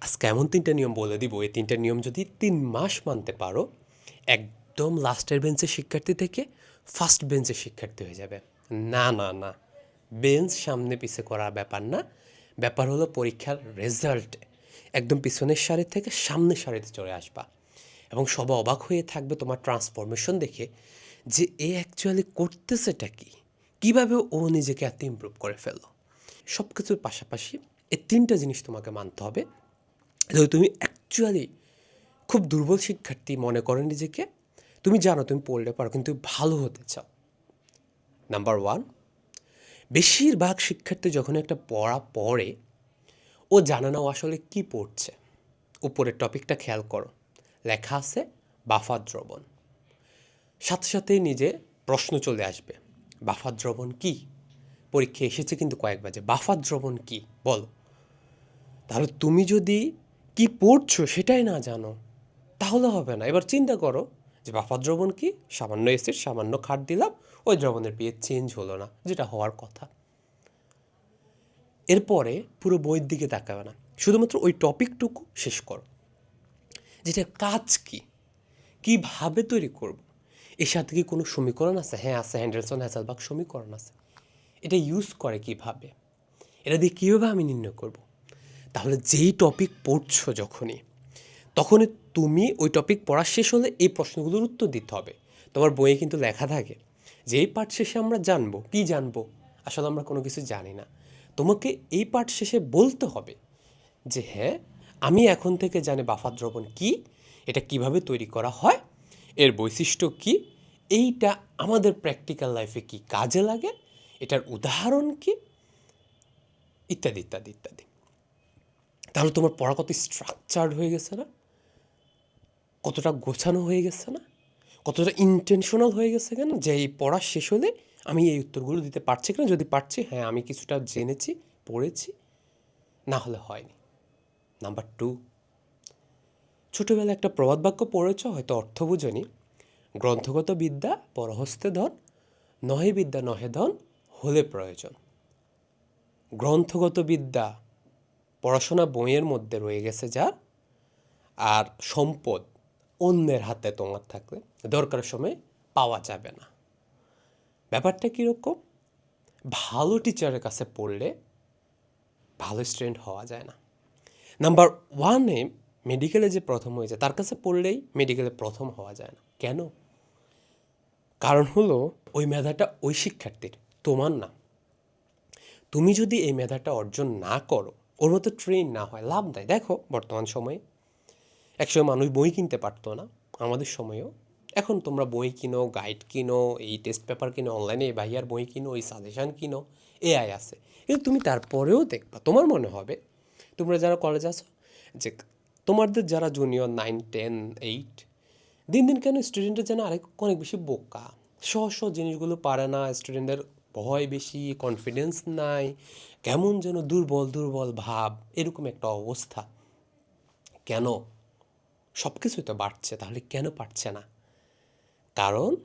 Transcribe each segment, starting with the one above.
আজকে এমন তিনটা নিয়ম বলে দিব, এই তিনটা নিয়ম যদি তিন মাস মানতে পারো, একদম লাস্টের বেঞ্চের শিক্ষার্থী থেকে ফার্স্ট বেঞ্চের শিক্ষার্থী হয়ে যাবে। না না না। বেঞ্চ সামনে পিছে করার ব্যাপার না। ব্যাপার হলো পরীক্ষার রেজাল্টে। একদম পিছনের সারি থেকে সামনের সারিতে চলে আসবা। এবং সবাই অবাক হয়ে থাকবে তোমার ট্রান্সফরমেশন দেখে যে এ অ্যাকচুয়ালি করতেছেটা কি? কীভাবে ও নিজেকে এত ইমপ্রুভ করে ফেলল? সব কিছুর পাশাপাশি এই তিনটা জিনিস তোমাকে মানতে হবে। যদি তুমি অ্যাকচুয়ালি খুব দুর্বল শিক্ষার্থী মনে করো নিজেকে। তুমি জানো তুমি পড়লে পারো, কিন্তু ভালো হতে চাও। নাম্বার ওয়ান বেশিরভাগ শিক্ষার্থী যখন একটা পড়া পড়ে, ও জানে না ও আসলে কী পড়ছে। উপরের টপিকটা খেয়াল করো। লেখা আছে বাফা দ্রবণ। সাথে সাথেই নিজে প্রশ্ন চলে আসবে বাফা দ্রবণ কী? পরীক্ষা এসেছে কিন্তু কয়েক বাজে। বাফা দ্রবণ কী? বলো। তাহলে তুমি যদি কি পড়ছো সেটাই না জানো। তাহলে হবে না। এবার চিন্তা করো যে, বাফা দ্রবণ কি? সামান্য এসিড সামান্য খাট দিলাম, ওই দ্রবণের পিএইচ চেঞ্জ হলো না, যেটা হওয়ার কথা। এরপরে পুরো বইয়ের দিকে তাকাবে না। শুধুমাত্র ওই টপিকটুকু শেষ করো। যেটা কাজ কি? কীভাবে তৈরি করব? এর সাথে কি কোনো সমীকরণ আছে? হ্যাঁ আছে, হ্যান্ডেলসন হ্যাসালবাগ সমীকরণ আছে। এটা ইউজ করে কীভাবে? এটা দিয়ে কীভাবে আমি নির্ণয় করব? তাহলে যেই টপিক পড়ছো যখনই, তখনই তুমি ওই টপিক পড়া শেষ হলে এই প্রশ্নগুলোর উত্তর দিতে হবে। তোমার বইয়ে কিন্তু লেখা থাকে যে এই পাঠ শেষে আমরা জানব, কি জানব, আসলে আমরা কোনো কিছু জানি না। তোমাকে এই পাঠ শেষে বলতে হবে যে হ্যাঁ আমি এখন থেকে জানি বাফা দ্রবণ কী, এটা কীভাবে তৈরি করা হয়, এর বৈশিষ্ট্য কি, এইটা আমাদের প্র্যাকটিক্যাল লাইফে কি কাজে লাগে, এটার উদাহরণ কি? ইত্যাদি ইত্যাদি ইত্যাদি। তাহলে তোমার পড়া কত স্ট্রাকচার্ড হয়ে গেছে না? কতটা গোছানো হয়ে গেছে না? কতটা ইন্টেনশনাল হয়ে গেছে কেন? যে এই পড়া শেষ হলে আমি এই উত্তরগুলো দিতে পারছি কিনা? যদি পারছি হ্যাঁ আমি কিছুটা জেনেছি, পড়েছি। না হলে হয়নি। নাম্বার টু ছোটোবেলায় একটা প্রবাদ বাক্য পড়েছ, হয়তো অর্থ বুঝনি। গ্রন্থগত বিদ্যা, পরহস্তে ধন, নহে বিদ্যা, নহে ধন, হলে প্রয়োজন। গ্রন্থগত বিদ্যা পড়াশোনা বইয়ের মধ্যে রয়ে গেছে যার আর সম্পদ অন্যের হাতে তোমার থাকলে দরকারের সময় পাওয়া যাবে না। ব্যাপারটা কীরকম ভালো টিচারের কাছে পড়লে ভালো স্টুডেন্ট হওয়া যায় না। নাম্বার ওয়ানে মেডিকেলে যে প্রথম হয়েছে, তার কাছে পড়লেই মেডিকেলে প্রথম হওয়া যায় না। কেন? কারণ হলো ওই মেধাটা ওই শিক্ষার্থীর, তোমার না। তুমি যদি এই মেধাটা অর্জন না করো ওর মতো ট্রেন না হয়, লাভ দেয় দেখো বর্তমান সময়ে। একসময় মানুষ বই কিনতে পারতো না, আমাদের সময়েও। এখন তোমরা বই কিনো গাইড কিনো, এই টেস্ট পেপার কিনো অনলাইনে এই ভাইয়ার বই কিনো, এই সাজেশান কিনো এআই আছে। কিন্তু তুমি তারপরেও দেখবা, তোমার মনে হবে, তোমরা যারা কলেজ আছো, যে তোমাদের যারা জুনিয়র নাইন টেন এইট দিন দিন কেন স্টুডেন্টের যেন আরেক অনেক বেশি বোকা? সহজ জিনিসগুলো পারে না স্টুডেন্টদের ভয় বেশি কনফিডেন্স নাই কেমন যেন দুর্বল দুর্বল ভাব, এরকম একটা অবস্থা। কেন? সব কিছুই তো বাড়ছে, তাহলে কেন পারছে না? কারণ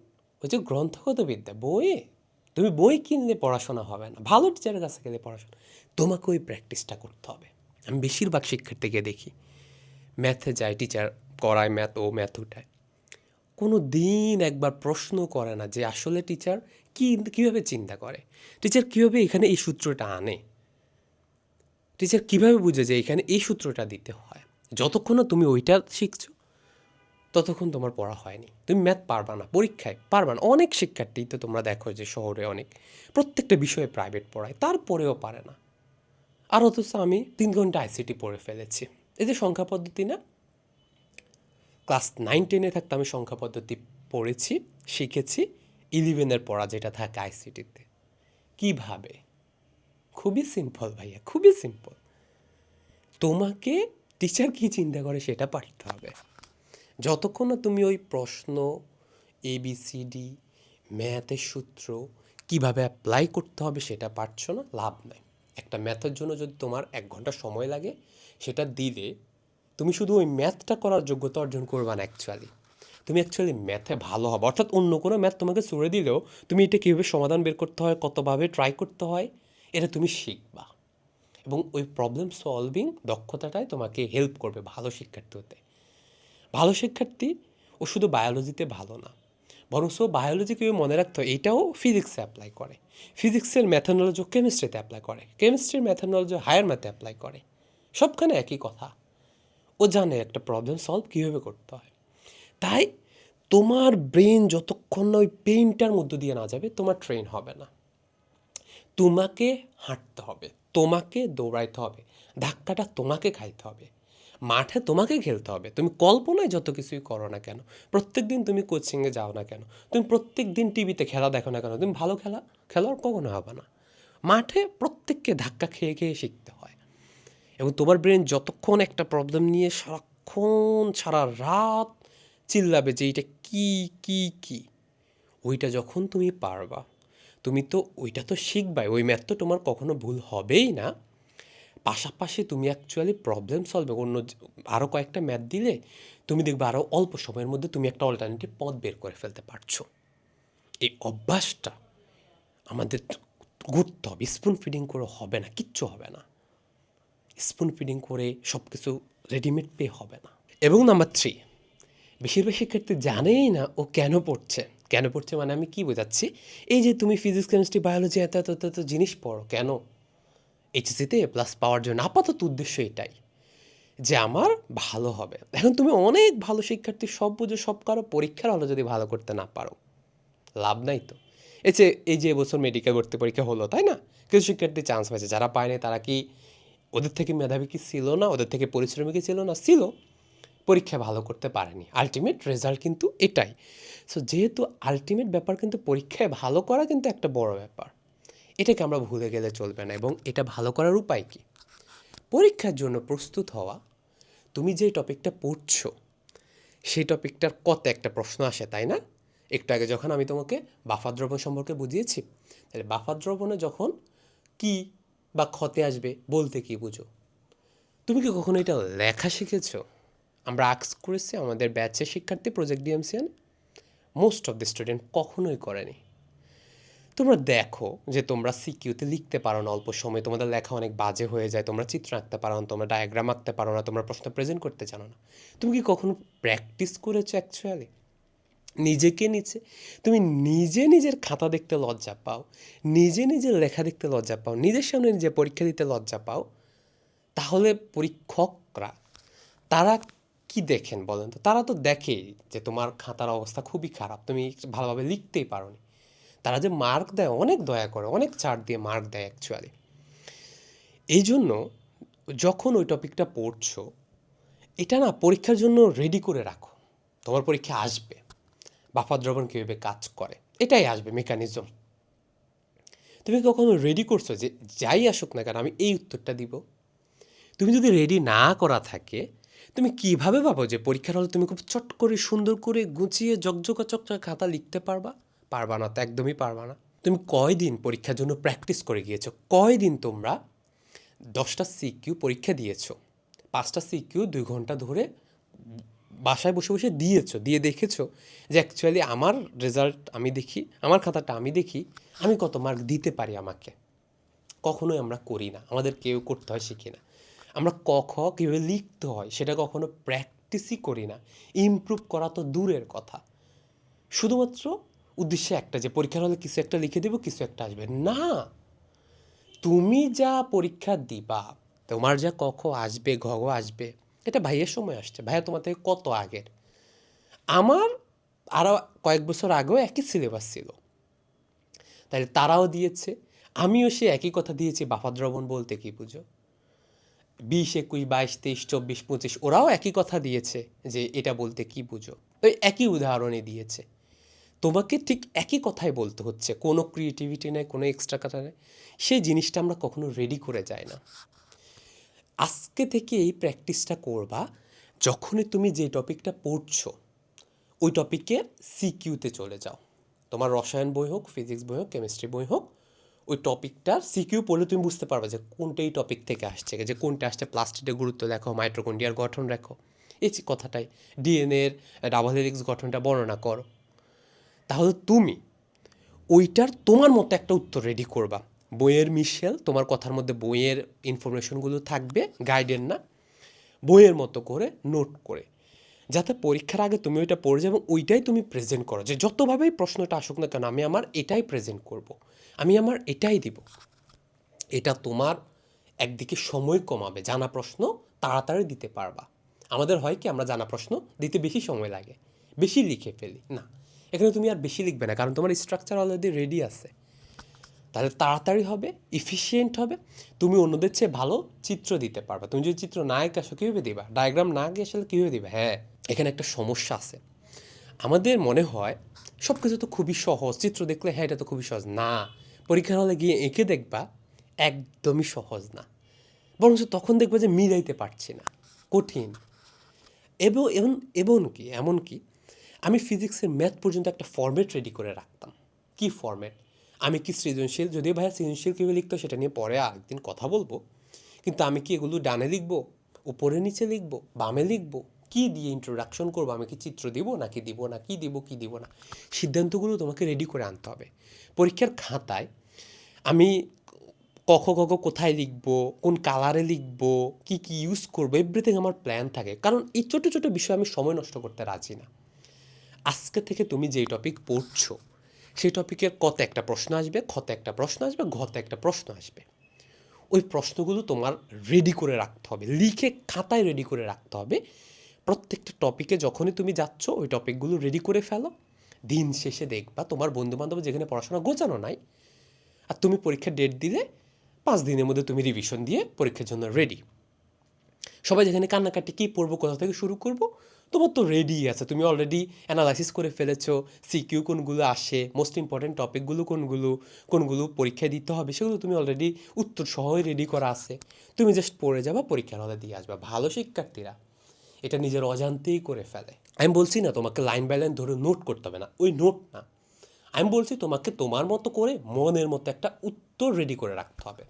ওই যে গ্রন্থগত বিদ্যা বইয়ে। তুমি বই কিনলে পড়াশোনা হবে না, ভালো টিচারের কাছে গেলে পড়াশোনা। তোমাকে ওই প্র্যাকটিসটা করতে হবে। আমি বেশিরভাগ শিক্ষার্থীকে দেখি ম্যাথে যায় টিচার করায় ম্যাথ ও ম্যাথ উঠায় কোনো দিন একবার প্রশ্ন করে না যে, আসলে টিচার কী, কীভাবে চিন্তা করে? টিচার কীভাবে এখানে এই সূত্রটা আনে? টিচার কীভাবে বুঝে যে এখানে এই সূত্রটা দিতে হয়? যতক্ষণ না তুমি ওইটা শিখছো, ততক্ষণ তোমার পড়া হয়নি। তুমি ম্যাথ পারবা না, পরীক্ষায় পারবা না। অনেক শিক্ষার্থী তো তোমরা দেখো যে শহরে অনেক, প্রত্যেকটা বিষয়ে প্রাইভেট পড়ায়, তারপরেও পারে না। আর অথচ আমি তিন ঘণ্টা আইসিটি পড়ে ফেলেছি। এই যে সংখ্যা পদ্ধতি না? ক্লাস নাইন টেনে থাকতে আমি সংখ্যা পদ্ধতি পড়েছি, শিখেছি। ইলেভেনের পড়া যেটা থাকে আইসিটিতে। কীভাবে? খুবই সিম্পল ভাইয়া, খুবই সিম্পল। তোমাকে টিচার কী চিন্তা করে সেটা পারতে হবে। যতক্ষণ না তুমি ওই প্রশ্ন এবিসিডি ম্যাথের সূত্র কীভাবে অ্যাপ্লাই করতে হবে সেটা পারছ না, লাভ নাই। একটা ম্যাথের জন্য যদি তোমার এক ঘণ্টা সময় লাগে, সেটা দিলে তুমি শুধু ওই ম্যাথটা করার যোগ্যতা অর্জন করবা না অ্যাকচুয়ালি তুমি অ্যাকচুয়ালি ম্যাথে ভালো হবে। অর্থাৎ অন্য কোনো ম্যাথ তোমাকে ছুড়ে দিলেও তুমি এটা কীভাবে সমাধান বের করতে হয়, কতভাবে ট্রাই করতে হয়, এটা তুমি শিখবা। এবং ওই প্রবলেম সলভিং দক্ষতাটাই তোমাকে হেল্প করবে ভালো শিক্ষার্থী হতে ভালো শিক্ষার্থী ও শুধু বায়োলজিতে ভালো না বরং সো বায়োলজিকে মনে রাখতে হয় এইটাও ফিজিক্সে অ্যাপ্লাই করে। ফিজিক্সের ম্যাথানোলজি কেমিস্ট্রিতে অ্যাপ্লাই করে। কেমিস্ট্রির ম্যাথানোলজি হায়ার ম্যাথে অ্যাপ্লাই করে। সবখানে একই কথা। ও জানে একটা প্রবলেম সলভ কীভাবে করতে হয়। তাই তোমার ব্রেন যতক্ষণ না ওই পেইনটার মধ্য দিয়ে না যাবে, তোমার ট্রেন হবে না। তোমাকে হাঁটতে হবে, তোমাকে দৌড়াইতে হবে, ধাক্কাটা তোমাকে খাইতে হবে, মাঠে তোমাকে খেলতে হবে। তুমি কল্পনায় যত কিছুই করো না কেন প্রত্যেক দিন তুমি কোচিংয়ে যাও না কেন, তুমি প্রত্যেক দিন টিভিতে খেলা দেখো না কেন, তুমি ভালো খেলা খেলার কখনো হবে না। মাঠে প্রত্যেককে ধাক্কা খেয়ে খেয়ে শিখতে হয়। এবং তোমার ব্রেন যতক্ষণ একটা প্রবলেম নিয়ে সারাক্ষণ সারা রাত চিল্লাবে যে এইটা কী কী কী? ওইটা যখন তুমি পারবা, তুমি তো ওইটা তো শিখবাই। ওই ম্যাথ তো তোমার কখনো ভুল হবেই না। পাশাপাশি তুমি অ্যাকচুয়ালি প্রবলেম সলভে অন্য আরও কয়েকটা ম্যাথ দিলে তুমি দেখবে আরও অল্প সময়ের মধ্যে তুমি একটা অল্টারনেটিভ পথ বের করে ফেলতে পারছ। এই অভ্যাসটা আমাদের ঘুরতে হবে। স্পুন ফিডিং করে হবে না, কিচ্ছু হবে না। স্পুন ফিডিং করে সব কিছু রেডিমেড পে হবে না। এবং নাম্বার থ্রি বেশিরভাগ শিক্ষার্থী জানেই না ও কেন পড়ছে। কেন পড়ছে মানে আমি কি বোঝাচ্ছি? এই যে তুমি ফিজিক্স কেমিস্ট্রি বায়োলজি এত এত এত জিনিস পড়ো কেন? এইচএসিতে এ প্লাস পাওয়ার জন্য আপাতত উদ্দেশ্য এটাই যে আমার ভালো হবে। এখন তুমি অনেক ভালো শিক্ষার্থী, সব বুঝে, সব কারও, পরীক্ষার হলে যদি ভালো করতে না পারো, লাভ নাই তো। এই এই যে এবছর মেডিকেল ভর্তি পরীক্ষা হলো, তাই না? কিছু শিক্ষার্থী চান্স পাইছে, যারা পায়নি তারা কি ওদের থেকে মেধাবী কি ছিল না? ওদের থেকে পরিশ্রমী কি ছিল না? ছিল। পরীক্ষা ভালো করতে পারেনি। আলটিমেট রেজাল্ট কিন্তু এটাই। সো যেহেতু আলটিমেট ব্যাপার কিন্তু পরীক্ষায় ভালো করা কিন্তু একটা বড় ব্যাপার। এটাকে আমরা ভুলে গেলে চলবে না এবং এটা ভালো করার উপায় কী? পরীক্ষার জন্য প্রস্তুত হওয়া। তুমি যে টপিকটা পড়ছো, সেই টপিকটার কত একটা প্রশ্ন আসে, তাই না? একটু আগে যখন আমি তোমাকে বাফা দ্রবণ সম্পর্কে বুঝিয়েছি, তাহলে বাফা দ্রবণে যখন কি বা ক্ষতে আসবে, বলতে কি বুঝো? তুমি কি কখনো এটা লেখা শিখেছো? আমরা আক্স করেছি আমাদের ব্যাচের শিক্ষার্থী project DMCN most of the student কখনোই করেনি। তোমরা দেখো যে তোমরা সিকিউতে লিখতে পারো না অল্প সময়। তোমাদের লেখা অনেক বাজে হয়ে যায়। তোমরা চিত্র আঁকতে পারো না, তোমরা ডায়াগ্রাম আঁকতে পারো না, তোমরা প্রশ্ন প্রেজেন্ট করতে জানো না। তুমি কি কখনো প্র্যাকটিস করেছ অ্যাকচুয়ালি নিজেকে নিচে তুমি নিজে নিজের খাতা দেখতে লজ্জা পাও, নিজে নিজের লেখা দেখতে লজ্জা পাও, নিজের সামনে নিজে পরীক্ষা দিতে লজ্জা পাও, তাহলে পরীক্ষকরা, তারা কি দেখেন বলেন তো? তারা তো দেখেই যে তোমার খাতার অবস্থা খুবই খারাপ। তুমি ভালোভাবে লিখতেই পারোনি। তারা যে মার্ক দেয়, অনেক দয়া করে, অনেক ছাড় দিয়ে মার্ক দেয় অ্যাকচুয়ালি এই জন্য যখন ওই টপিকটা পড়ছো, এটা না পরীক্ষার জন্য রেডি করে রাখো। তোমার পরীক্ষা আসবে। বাফা দ্রবণ কীভাবে কাজ করে, এটাই আসবে মেকানিজম তুমি কখনো রেডি করছ যে যাই আসুক না কেন, আমি এই উত্তরটা দিব? তুমি যদি রেডি না করা থাকে তুমি কীভাবে ভাবো যে পরীক্ষার হলে তুমি খুব চট করে, সুন্দর করে গুছিয়ে জকজকা খাতা লিখতে পারবা? পারবা না তো, একদমই পারবা না। তুমি কয়দিন পরীক্ষার জন্য প্র্যাকটিস করে গিয়েছো? কয়দিন তোমরা? দশটা সিকিউ পরীক্ষা দিয়েছ। পাঁচটা সিকিউ দুই ঘণ্টা ধরে বাসায় বসে বসে দিয়েছ, দিয়ে দেখেছ যে অ্যাকচুয়ালি আমার রেজাল্ট আমি দেখি, আমার খাতাটা আমি দেখি, আমি কত মার্ক দিতে পারি আমাকে? কখনোই আমরা করি না। আমাদের কেউ করতে হয় শিখি না। আমরা ক, খ কীভাবে লিখতে হয় সেটা কখনো প্র্যাকটিসই করি না। ইমপ্রুভ করা তো দূরের কথা। শুধুমাত্র উদ্দেশ্য একটা যে পরীক্ষার হলে কিছু একটা লিখে দেবো, কিছু একটা আসবে। না! তুমি যা পরীক্ষা দিবা, তোমার যা কখ আসবে, ঘ আসবে, এটা ভাইয়ের সময় আসছে। ভাইয়া তোমার থেকে কত আগের? আমার আরও কয়েক বছর আগেও একই সিলেবাস ছিল। তাহলে তারাও দিয়েছে, আমিও সে একই কথা দিয়েছি বাফাদ্রবণ বলতে কি বুঝো? বিশ একুশ, বাইশ, তেইশ, চব্বিশ, পঁচিশ, ওরাও একই কথা দিয়েছে যে এটা বলতে কি বুঝো? ওই একই উদাহরণে দিয়েছে। তোমাকে ঠিক একই কথাই বলতে হচ্ছে, কোনো ক্রিয়েটিভিটি নেই, কোনো এক্সট্রা কথা নেই। সেই জিনিসটা আমরা কখনো রেডি করে যাই না। আজকে থেকে এই প্র্যাকটিসটা করবা, যখনই তুমি যে টপিকটা পড়ছো, ওই টপিকে সিকিউতে চলে যাও। তোমার রসায়ন বই হোক ফিজিক্স বই হোক কেমিস্ট্রি বই হোক ওই টপিকটার সিকিউ পড়লে তুমি বুঝতে পারবে যে কোনটা এই টপিক থেকে আসছে, যে কোনটা আসছে প্লাস্টিকের গুরুত্ব দেখো মাইট্রোকন্ডিয়ার গঠন রাখো এই কথাটাই ডিএনএর ডাবল হেলিক্স গঠনটা বর্ণনা করো। তাহলে তুমি ওইটার তোমার মতো একটা উত্তর রেডি করবা। বইয়ের মিশেল, তোমার কথার মধ্যে বইয়ের ইনফরমেশনগুলো থাকবে গাইডের না। বইয়ের মতো করে নোট করে। যাতে পরীক্ষার আগে তুমি ওইটা পড়ে যাও এবং ওইটাই তুমি প্রেজেন্ট করো। যে যতভাবেই প্রশ্নটা আসুক না কেন, আমি আমার এটাই প্রেজেন্ট করব। আমি আমার এটাই দিব। এটা তোমার একদিকে সময় কমাবে। জানা প্রশ্ন তাড়াতাড়ি দিতে পারবা। আমাদের হয় কি, আমরা জানা প্রশ্ন দিতে বেশি সময় লাগে। বেশি লিখে ফেলি। না, এখানে তুমি আর বেশি লিখবে না, কারণ তোমার স্ট্রাকচার অলরেডি রেডি আছে। তাহলে তাড়াতাড়ি হবে ইফিসিয়েন্ট হবে। তুমি অন্যদের চেয়ে ভালো চিত্র দিতে পারবে। তুমি যদি চিত্র না এঁকে আসো, কীভাবে দিবা? ডায়াগ্রাম না এঁকে আসলে কীভাবে দিবা? হ্যাঁ এখানে একটা সমস্যা আছে। আমাদের মনে হয় সব কিছু তো খুবই সহজ, চিত্র দেখলে হ্যাঁ এটা তো খুবই সহজ। না, পরীক্ষার হলে গিয়ে এঁকে দেখবা একদমই সহজ না। বরঞ্চ তখন দেখবে যে মিলাইতে পারছি না, কঠিন। এবং এবং এবং কি, এমন কি, আমি ফিজিক্সের ম্যাথ পর্যন্ত একটা ফর্মেট রেডি করে রাখতাম। কি ফর্মেট? আমি কি সৃজনশীল? যদিও ভাইয়া সৃজনশীল কীভাবে লিখতো সেটা নিয়ে পরে আরেকদিন কথা বলব। কিন্তু আমি কি এগুলো ডানে লিখব, উপরে নিচে লিখব, বামে লিখব? কি দিয়ে ইন্ট্রোডাকশন করব? আমি কি চিত্র দিব নাকি দিব না? কি দিব কি দিব না? সিদ্ধান্তগুলো তোমাকে রেডি করে আনতে হবে। পরীক্ষার খাতায় আমি কখ কখ কোথায় লিখব? কোন কালারে লিখব? কি কি ইউজ করব? এভরিথিং আমার প্ল্যান থাকে। কারণ এই ছোটো ছোটো বিষয়ে আমি সময় নষ্ট করতে রাজি না। আজকে থেকে তুমি যেই টপিক পড়ছো, সেই টপিকের কত একটা প্রশ্ন আসবে, ক্ষতে একটা প্রশ্ন আসবে, ঘতে একটা প্রশ্ন আসবে। ওই প্রশ্নগুলো তোমার রেডি করে রাখতে হবে। লিখে খাতায় রেডি করে রাখতে হবে। প্রত্যেকটা টপিকে যখনই তুমি যাচ্ছ, ওই টপিকগুলো রেডি করে ফেলো। দিন শেষে দেখবা তোমার বন্ধুবান্ধব যেখানে পড়াশোনা গোছানো নাই, আর তুমি পরীক্ষার ডেট দিলে পাঁচ দিনের মধ্যে তুমি রিভিশন দিয়ে পরীক্ষার জন্য রেডি সবাই যেখানে কান্নাকাটি, কী পড়ব, কোথা থেকে শুরু করব, তোমার তো রেডি আছে। তুমি অলরেডি অ্যানালাইসিস করে ফেলেছো সিকিউ কোনগুলো আসে মোস্ট ইম্পর্টেন্ট টপিকগুলো কোনগুলো কোনগুলো পরীক্ষায় দিতে হবে, সেগুলো তুমি অলরেডি উত্তর সহই রেডি করা আছে। তুমি জাস্ট পড়ে যাবা, পরীক্ষার হলে দিয়ে আসবা। ভালো শিক্ষার্থীরা। এটা নিজের অজান্তেই করে ফেলে। আমি বলছি না তোমাকে লাইন বাই লাইন ধরে নোট করতে হবে না। ওই নোট না। আমি বলছি তোমাকে তোমার মতো করে মনের মতো একটা উত্তর রেডি করে রাখতে হবে।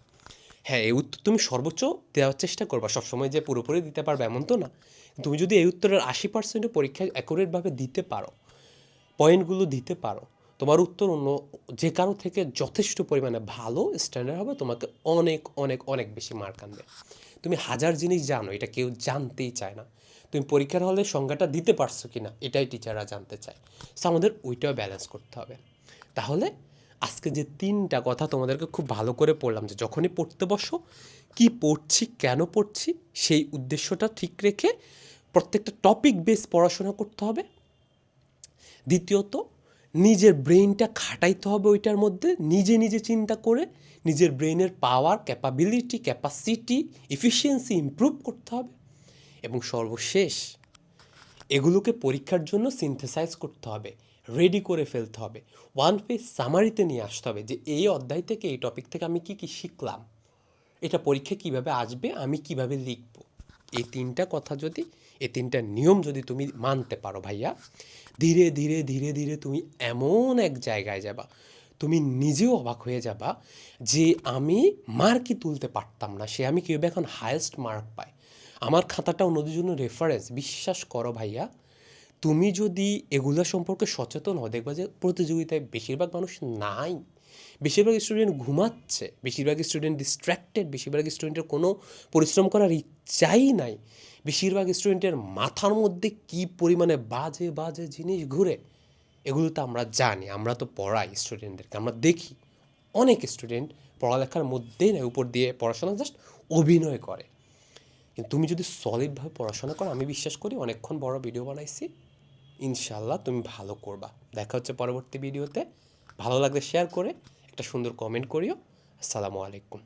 হ্যাঁ এই উত্তর তুমি সর্বোচ্চ দেওয়ার চেষ্টা করবা। সবসময় যে পুরোপুরি দিতে পারবে এমন তো না। তুমি যদি এই উত্তরের আশি পার্সেন্টও পরীক্ষায় অ্যাকুরেটভাবে দিতে পারো পয়েন্টগুলো দিতে পারো তোমার উত্তর অন্য যে কারও থেকে যথেষ্ট পরিমাণে ভালো স্ট্যান্ডার্ড হবে, তোমাকে অনেক অনেক অনেক বেশি মার্ক আনবে। তুমি হাজার জিনিস জানো, এটা কেউ জানতেই চায় না। তুমি পরীক্ষার হলে সংজ্ঞাটা দিতে পারছ কি না এটাই টিচাররা জানতে চায়। সো আমাদের ওইটাও ব্যালেন্স করতে হবে। তাহলে, আজকে যে তিনটা কথা তোমাদেরকে খুব ভালো করে পড়লাম, যে যখনই পড়তে বসো, কি পড়ছি, কেন পড়ছি, সেই উদ্দেশ্যটা ঠিক রেখে প্রত্যেকটা টপিক বেস পড়াশোনা করতে হবে। দ্বিতীয়ত নিজের ব্রেইনটা খাটাইতে হবে ওইটার মধ্যে, নিজে নিজে চিন্তা করে নিজের ব্রেইনের power capability capacity efficiency improve করতে হবে। এবং সর্বশেষ, এগুলোকে পরীক্ষার জন্য সিনথেসাইজ করতে হবে রেডি করে ফেলতে হবে। ওয়ান পেজ সামারিতে নিয়ে আসতে হবে যে এই অধ্যায় থেকে, এই টপিক থেকে আমি কি কি শিখলাম, এটা পরীক্ষা কীভাবে আসবে, আমি কীভাবে লিখব। এই তিনটা কথা যদি এই তিনটা নিয়ম যদি তুমি মানতে পারো ভাইয়া, ধীরে ধীরে ধীরে ধীরে তুমি এমন এক জায়গায় যাবা, তুমি নিজেও অবাক হয়ে যাবা যে আমি মার্কই তুলতে পারতাম না, সে আমি কীভাবে এখন হায়েস্ট মার্ক পাই। আমার খাতাটা অন্যদের জন্য রেফারেন্স বিশ্বাস করো ভাইয়া, তুমি যদি এগুলো সম্পর্কে সচেতন হও, দেখবা যে প্রতিযোগিতায় বেশিরভাগ মানুষ নাই। বেশিরভাগ স্টুডেন্ট ঘুমাচ্ছে, বেশিরভাগ স্টুডেন্ট ডিস্ট্র্যাক্টেড বেশিরভাগ স্টুডেন্টের কোনো পরিশ্রম করার ইচ্ছাই নাই। বেশিরভাগ স্টুডেন্টের মাথার মধ্যে কি পরিমাণে বাজে বাজে জিনিস ঘুরে, এগুলো তো আমরা জানি, আমরা তো পড়াই স্টুডেন্টদেরকে, আমরা দেখি। অনেক স্টুডেন্ট পড়ালেখার মধ্যেই না, উপর দিয়ে পড়াশোনা জাস্ট অভিনয় করে। কিন্তু তুমি যদি সলিডভাবে পড়াশোনা করো, আমি বিশ্বাস করি অনেকক্ষণ বড় ভিডিও বানাইছি ইনশাল্লাহ তুমি ভালো করবা। দেখা হচ্ছে পরবর্তী ভিডিওতে ভালো লাগলে শেয়ার করে, একটা সুন্দর কমেন্ট করিও। আসসালামু আলাইকুম।